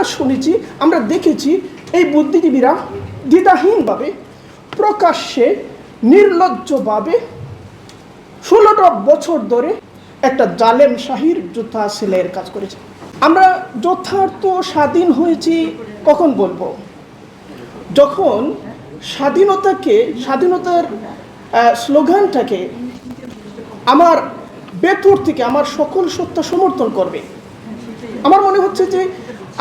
আমরা শুনেছি, আমরা দেখেছি, এই বুদ্ধিজীবীরা দ্বিধাহীনভাবে, প্রকাশ্যে, নির্লজ্জভাবে ষোলোটা বছর ধরে একটা জালেম শাহির যোদ্ধা সেলের কাজ করেছে। আমরা যথার্থ স্বাধীন হয়েছি কখন বলব? যখন স্বাধীনতাকে, স্বাধীনতার স্লোগানটাকে আমার বেতর থেকে, আমার সকল সত্তা সমর্থন করবে। আমার মনে হচ্ছে যে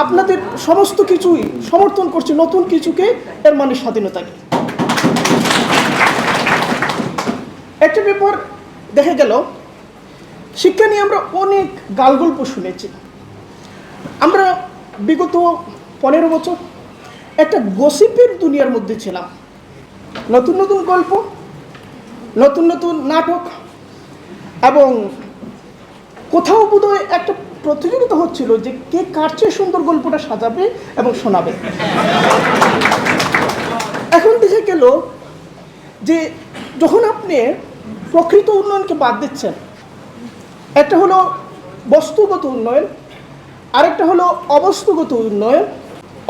আপনাদের সমস্ত কিছুই সমর্থন করছে নতুন কিছুকে এর মানে স্বাধীনতাকে একটা ব্যাপার দেখা গেল, শিক্ষা নিয়ে আমরা অনেক গালগল্প শুনেছি। আমরা বিগত পনেরো বছর একটা গসিপের দুনিয়ার মধ্যে ছিলাম। নতুন নতুন গল্প, নতুন নতুন নাটক এবং কোথাও বোধহয় একটা প্রতিযোগিতা হচ্ছিল যে কে কার চেয়ে সুন্দর গল্পটা সাজাবে এবং শোনাবে। এখন দেখে গেল যে যখন আপনি প্রকৃত উন্নয়নকে বাদ দিচ্ছেন, একটা হলো বস্তুগত উন্নয়ন, আরেকটা হলো অবস্তুগত উন্নয়ন।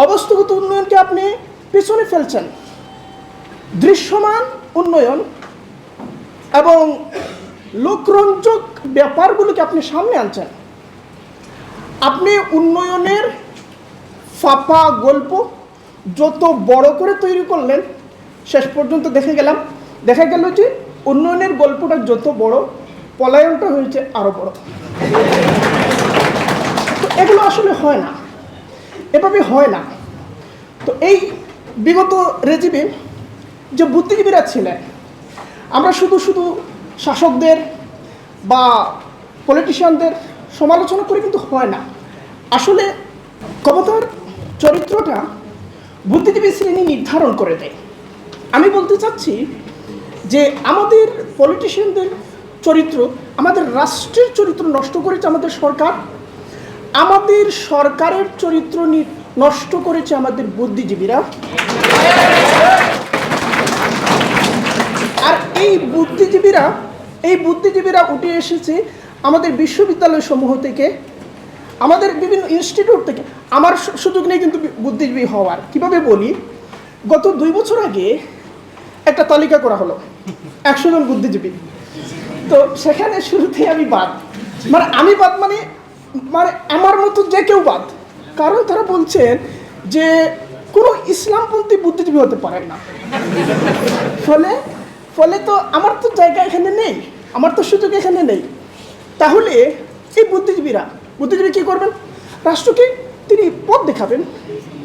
অবস্তুগত উন্নয়নকে আপনি পেছনে ফেলছেন। দৃশ্যমান উন্নয়ন এবং লোকরঞ্জক ব্যাপারগুলোকে আপনি সামনে আনছেন। আপনি উন্নয়নের ফাপা গল্প যত বড় করে তৈরি করলেন, শেষ পর্যন্ত দেখে গেলাম। দেখা গেল যে উন্নয়নের গল্পটা যত বড়, পলায়নটা হয়েছে আরও বড়। তো এগুলো আসলে হয় না। এভাবে হয় না। তো এই বিগত রেজিমে যে বুদ্ধিজীবীরা ছিলেন, আমরা শুধু শুধু শাসকদের বা পলিটিশিয়ানদের সমালোচনা করে কিন্তু হয় না। আসলে ক্ষমতার চরিত্রটা বুদ্ধিজীবী শ্রেণি নির্ধারণ করে দেয়। আমি বলতে চাচ্ছি যে আমাদের পলিটিশিয়ানদের চরিত্র, আমাদের রাষ্ট্রের চরিত্র নষ্ট করেছে আমাদের সরকার, আমাদের সরকারের চরিত্র নষ্ট করেছে আমাদের বুদ্ধিজীবীরা। আর এই বুদ্ধিজীবীরা এই বুদ্ধিজীবীরা উঠে এসেছে আমাদের বিশ্ববিদ্যালয় সমূহ থেকে, আমাদের বিভিন্ন ইনস্টিটিউট থেকে। আমার সুযোগ নেই কিন্তু বুদ্ধিজীবী হওয়ার। কীভাবে বলি? গত দুই বছর আগে একটা তালিকা করা হলো, একশো জন বুদ্ধিজীবী। তো সেখানে শুরুতেই আমি বাদ। মানে আমি বাদ মানে মানে আমার মতো যে কেউ বাদ। কারণ তারা বলছেন যে কোনো ইসলামপন্থী বুদ্ধিজীবী হতে পারেন না। ফলে ফলে তো আমার তো জায়গা এখানে নেই, আমার তো সুযোগ এখানে নেই। তাহলে এই বুদ্ধিজীবীরা বুদ্ধিজীবী কী করবেন? রাষ্ট্রকে তিনি পথ দেখাবেন।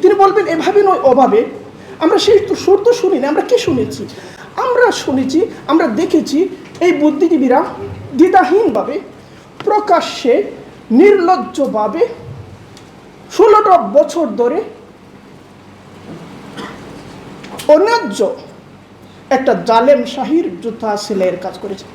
তিনি বলবেন, এভাবে নয়, অভাবে। আমরা সেই সুর তো শুনি না, আমরা কি শুনেছি? আমরা শুনেছি, আমরা দেখেছি এই বুদ্ধিজীবীরা দ্বিধাহীনভাবে, প্রকাশ্যে, নির্লজ্জভাবে ষোলোটা বছর ধরে অন্যায্য একটা জালেম শাহির যোদ্ধা সেলাইয়ের কাজ করেছে।